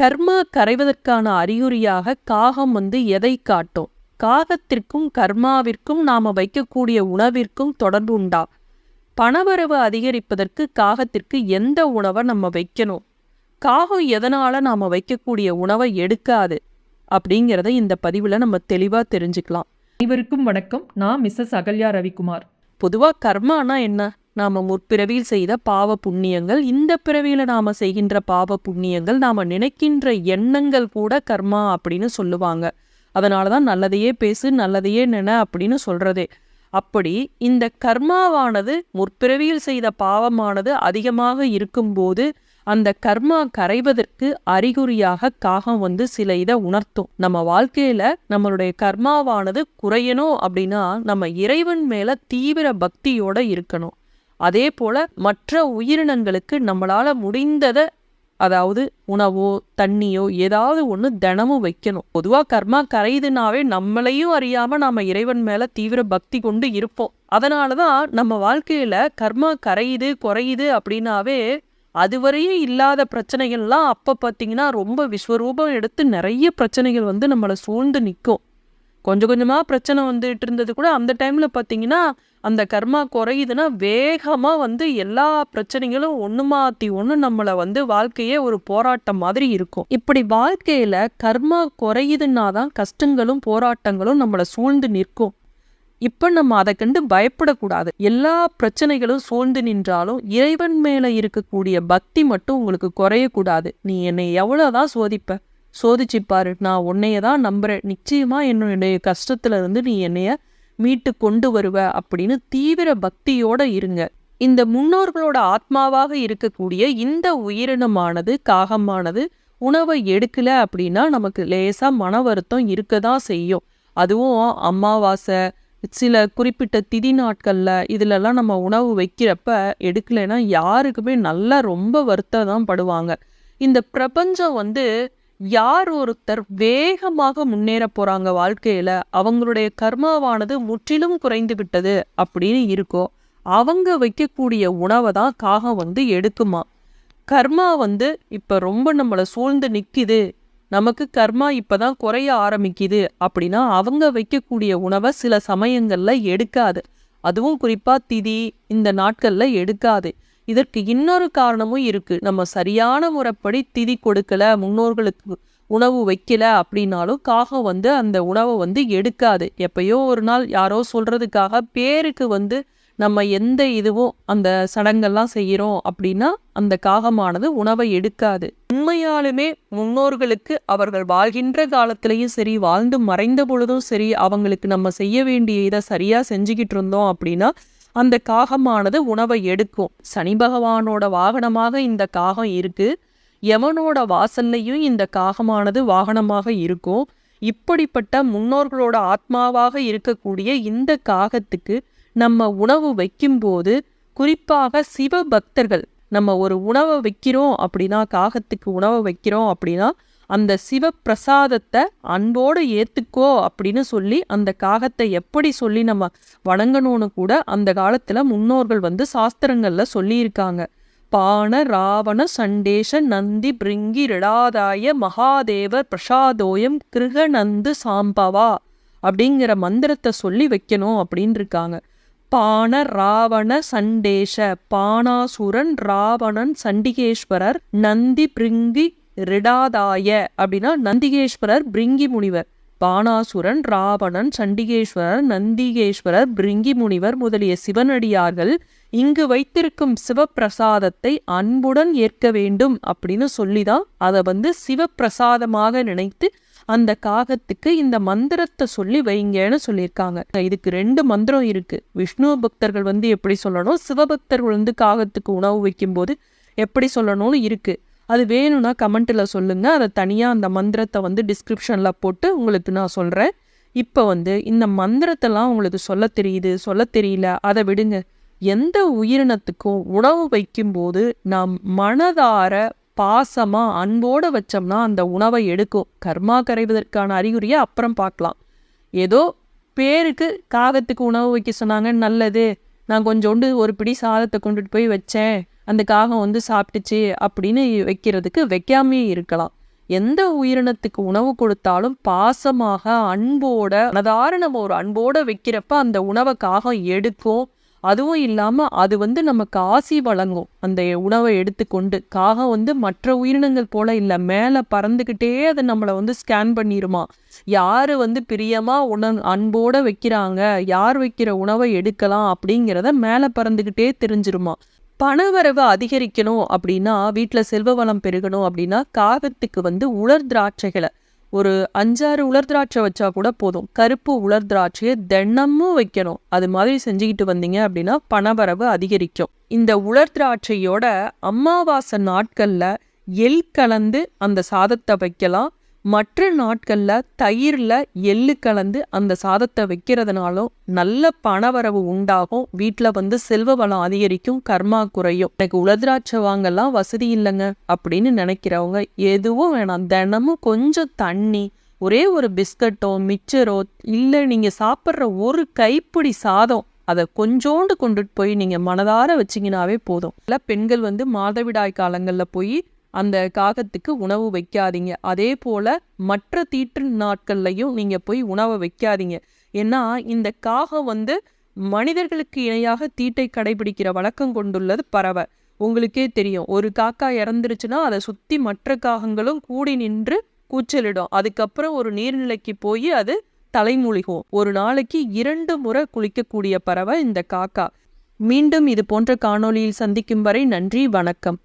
கர்மா கரைவதற்கான அறிகுறியாக காகம் வந்து எதை காட்டும்? காகத்திற்கும் கர்மாவிற்கும் நாம வைக்கக்கூடிய உணவிற்கும் தொடர்பு உண்டா? பணவரவு அதிகரிப்பதற்கு காகத்திற்கு எந்த உணவை நம்ம வைக்கணும்? காகம் எதனால நாம வைக்கக்கூடிய உணவை எடுக்காது? அப்படிங்கிறத இந்த பதிவில் நம்ம தெளிவாக தெரிஞ்சுக்கலாம். அனைவருக்கும் வணக்கம். நான் மிஸ்ஸஸ் அகல்யா ரவிக்குமார். பொதுவாக கர்மானா என்ன? நாம் முற்பிறவியில் செய்த பாவ புண்ணியங்கள் இந்த பிறவியில் நாம் செய்கின்ற பாவ புண்ணியங்கள் நாம் நினைக்கின்ற எண்ணங்கள் கூட கர்மா அப்படின்னு சொல்லுவாங்க. அதனால தான் நல்லதையே பேசு நல்லதையே நின அப்படின்னு சொல்கிறதே அப்படி இந்த கர்மாவானது முற்பிறவியில் செய்த பாவமானது அதிகமாக இருக்கும்போது அந்த கர்மா கரைவதற்கு அறிகுறியாக காகம் வந்து சில இதை உணர்த்தும். நம்ம வாழ்க்கையில நம்மளுடைய கர்மாவானது குறையணும் அப்படின்னா நம்ம இறைவன் மேல தீவிர பக்தியோட இருக்கணும். அதே போல் மற்ற உயிரினங்களுக்கு நம்மளால் முடிந்ததை அதாவது உணவோ தண்ணியோ ஏதாவது ஒன்று தினமும் வைக்கணும். பொதுவாக கர்மா கரையுதுனாவே நம்மளையும் அறியாமல் நாம் இறைவன் மேலே தீவிர பக்தி கொண்டு இருப்போம். அதனால தான் நம்ம வாழ்க்கையில் கர்மா கரையுது குறையுது அப்படின்னாவே அதுவரையும் இல்லாத பிரச்சனைகள்லாம் அப்போ பார்த்தீங்கன்னா ரொம்ப விஸ்வரூபம் எடுத்து நிறைய பிரச்சனைகள் வந்து நம்மளை சூழ்ந்து நிற்கும். கொஞ்சம் கொஞ்சமாக பிரச்சனை வந்துட்டு இருந்தது கூட அந்த டைமில் பார்த்தீங்கன்னா அந்த கர்மா குறையுதுன்னா வேகமாக வந்து எல்லா பிரச்சனைகளும் ஒன்று மாற்றி ஒன்று நம்மளை வந்து வாழ்க்கையே ஒரு போராட்டம் மாதிரி இருக்கும். இப்படி வாழ்க்கையில் கர்மா குறையுதுன்னா தான் கஷ்டங்களும் போராட்டங்களும் நம்மளை சூழ்ந்து நிற்கும். இப்போ நம்ம அதை கண்டு பயப்படக்கூடாது. எல்லா பிரச்சனைகளும் சூழ்ந்து நின்றாலும் இறைவன் மேலே இருக்கக்கூடிய பக்தி மட்டும் உங்களுக்கு குறையக்கூடாது. நீ என்னை எவ்வளோதான் சோதிப்ப? சோதிச்சுப்பாரு நான் உன்னைய தான் நம்புறேன். நிச்சயமா என்னுடைய கஷ்டத்துல இருந்து நீ என்னைய மீட்டு கொண்டு வருவ அப்படின்னு தீவிர பக்தியோட இருங்க. இந்த முன்னோர்களோட ஆத்மாவாக இருக்கக்கூடிய இந்த உயிரினமானது காகமானது உணவை எடுக்கல அப்படின்னா நமக்கு லேசாக மன வருத்தம் இருக்க தான் செய்யும். அதுவும் அமாவாசை சில குறிப்பிட்ட திதி நாட்களில் இதிலெல்லாம் நம்ம உணவு வைக்கிறப்ப எடுக்கலைன்னா யாருக்குமே நல்லா ரொம்ப வருத்தம் தான் படுவாங்க. இந்த பிரபஞ்சம் வந்து யார் ஒருத்தர் வேகமாக முன்னேற போகிறாங்க வாழ்க்கையில் அவங்களுடைய கர்மாவானது முற்றிலும் குறைந்து விட்டது அப்படின்னு இருக்கோ அவங்க வைக்கக்கூடிய உணவை தான் காகம் வந்து எடுக்குமா? கர்மா வந்து இப்போ ரொம்ப நம்மளை சூழ்ந்து நிற்கிது நமக்கு கர்மா இப்போ தான் குறைய ஆரம்பிக்குது அப்படின்னா அவங்க வைக்கக்கூடிய உணவை சில சமயங்களில் எடுக்காது. அதுவும் குறிப்பாக திதி இந்த நாட்களில் எடுக்காது. இதற்கு இன்னொரு காரணமும் இருக்குது நம்ம சரியான முறைப்படி திதி கொடுக்கல முன்னோர்களுக்கு உணவு வைக்கல அப்படின்னாலும் காகம் வந்து அந்த உணவை வந்து எடுக்காது. எப்பயோ ஒரு நாள் யாரோ சொல்கிறதுக்காக பேருக்கு வந்து நம்ம எந்த இதுவும் அந்த சடங்கெல்லாம் செய்கிறோம் அப்படின்னா அந்த காகமானது உணவை எடுக்காது. உண்மையாலுமே முன்னோர்களுக்கு அவர்கள் வாழ்கின்ற காலத்திலையும் சரி வாழ்ந்து மறைந்த பொழுதும் சரி அவங்களுக்கு நம்ம செய்ய வேண்டிய இதை சரியாக செஞ்சுக்கிட்டு இருந்தோம் அப்படின்னா அந்த காகமானது உணவை எடுக்கும். சனி பகவானோட வாகனமாக இந்த காகம் இருக்கு. யமனோட வாசல்லையும் இந்த காகமானது வாகனமாக இருக்கும். இப்படிப்பட்ட முன்னோர்களோட ஆத்மாவாக இருக்கக்கூடிய இந்த காகத்துக்கு நம்ம உணவு வைக்கும்போது குறிப்பாக சிவ பக்தர்கள் நம்ம ஒரு உணவை வைக்கிறோம் அப்படின்னா காகத்துக்கு உணவை வைக்கிறோம் அப்படின்னா அந்த சிவ பிரசாதத்தை அன்போடு ஏற்றுக்கோ அப்படின்னு சொல்லி அந்த காகத்தை எப்படி சொல்லி நம்ம வணங்கணும்னு கூட அந்த காலத்தில் முன்னோர்கள் வந்து சாஸ்திரங்களில் சொல்லியிருக்காங்க. பான ராவண சண்டேஷ நந்தி பிரிங்கி ரிடாதாய மகாதேவர் பிரசாதோயம் கிருகநந்து சாம்பவா அப்படிங்கிற மந்திரத்தை சொல்லி வைக்கணும் அப்படின்னு இருக்காங்க. பான ராவண சண்டேஷ பானாசுரன் ராவணன் சண்டிகேஸ்வரர் நந்தி பிரிங்கி ரிடாதாய அப்படின்னா நந்திகேஸ்வரர் பிரிங்கி முனிவர். பானாசுரன் ராவணன் சண்டிகேஸ்வரர் நந்திகேஸ்வரர் பிரிங்கி முனிவர் முதலிய சிவனடியார்கள் இங்கு வைத்திருக்கும் சிவப்பிரசாதத்தை அன்புடன் ஏற்க வேண்டும் அப்படின்னு சொல்லி தான் அதை வந்து சிவப்பிரசாதமாக நினைத்து அந்த காகத்துக்கு இந்த மந்திரத்தை சொல்லி வைங்கன்னு சொல்லியிருக்காங்க. இதுக்கு ரெண்டு மந்திரம் இருக்கு. விஷ்ணு பக்தர்கள் வந்து எப்படி சொல்லணும்? சிவபக்தர்கள் வந்து காகத்துக்கு உணவு வைக்கும்போது எப்படி சொல்லணும்னு இருக்குது அது வேணும்னா கமெண்ட்டில் சொல்லுங்கள் அதை தனியாக அந்த மந்திரத்தை வந்து டிஸ்கிரிப்ஷனில் போட்டு உங்களுக்கு நான் சொல்கிறேன் இப்போ வந்து இந்த மந்திரத்தெல்லாம் உங்களுக்கு சொல்ல தெரியுது சொல்ல தெரியல அதை விடுங்க. எந்த உயிரினத்துக்கும் உணவு வைக்கும்போது நாம் மனதார பாசமாக அன்போடு வச்சோம்னா அந்த உணவை எடுக்கும். கர்மா கரைவதற்கான அறிகுறியை அப்புறம் பார்க்கலாம். ஏதோ பேருக்கு காகத்துக்கு உணவு வைக்க சொன்னாங்க நல்லது. நான் கொஞ்சோண்டு ஒரு பிடி சாதத்தை கொண்டுட்டு போய் வச்சேன். அந்த காகம் வந்து சாப்பிட்டுச்சு அப்படின்னு வைக்கிறதுக்கு வைக்காமே இருக்கலாம். எந்த உயிரினத்துக்கு உணவு கொடுத்தாலும் பாசமாக அன்போட மனதார நம்ம ஒரு அன்போட வைக்கிறப்ப அந்த உணவை காகம் எடுக்கும். அதுவும் இல்லாமல் அது வந்து நமக்கு ஆசி வழங்கும். அந்த உணவை எடுத்துக்கொண்டு காகம் வந்து மற்ற உயிரினங்கள் போல இல்லை மேலே பறந்துக்கிட்டே அது நம்மளை வந்து ஸ்கேன் பண்ணிடுமா யார் வந்து பிரியமாக உண அன்போடு வைக்கிறாங்க? யார் வைக்கிற உணவை எடுக்கலாம் அப்படிங்கிறத மேலே பறந்துக்கிட்டே தெரிஞ்சிருமா? பணவரவு அதிகரிக்கணும் அப்படின்னா வீட்டில் செல்வ வளம் பெருகணும் அப்படின்னா காகத்துக்கு வந்து உலர் திராட்சைகளை ஒரு அஞ்சாறு உலர் திராட்சை வச்சா கூட போதும். கருப்பு உலர் திராட்சையை தினமும் வைக்கணும். அது மாதிரி செஞ்சுக்கிட்டு வந்தீங்க அப்படின்னா பணவரவு அதிகரிக்கும். இந்த உலர் திராட்சையோட அமாவாசை நாட்களில் எள் கலந்து அந்த சாதத்தை வைக்கலாம். மற்ற நாட்களில் தயிர்ல எள்ளு கலந்து அந்த சாதத்தை வைக்கிறதுனாலும் நல்ல பணவரவு உண்டாகும். வீட்டில் வந்து செல்வ வளம் அதிகரிக்கும் கர்மா குறையும். எனக்கு உலதிராட்சை வாங்கலாம் வசதி இல்லைங்க அப்படின்னு நினைக்கிறவங்க எதுவும் வேணாம். தினமும் கொஞ்சம் தண்ணி ஒரே ஒரு பிஸ்கட்டோ மிச்சரோ இல்லை நீங்கள் சாப்பிட்ற ஒரு கைப்பிடி சாதம் அதை கொஞ்சோண்டு கொண்டுட்டு போய் நீங்கள் மனதார வச்சிங்கனாவே போதும். இல்லை பெண்கள் வந்து மாதவிடாய் காலங்களில் போய் அந்த காகத்துக்கு உணவு வைக்காதீங்க. அதே போல் மற்ற தீற்று நாட்கள்லையும் நீங்கள் போய் உணவை வைக்காதீங்க. ஏன்னா இந்த காகம் வந்து மனிதர்களுக்கு இணையாக தீட்டை கடைபிடிக்கிற வழக்கம் கொண்டுள்ளது பறவை. உங்களுக்கே தெரியும். ஒரு காக்கா இறந்துருச்சுன்னா அதை சுற்றி மற்ற காகங்களும் கூடி நின்று கூச்சலிடும். அதுக்கப்புறம் ஒரு நீர்நிலைக்கு போய் அது தலைமூழ்கும். ஒரு நாளைக்கு இரண்டு முறை குளிக்கக்கூடிய பறவை இந்த காக்கா. மீண்டும் இது போன்ற காணொளியில் சந்திக்கும் வரை நன்றி வணக்கம்.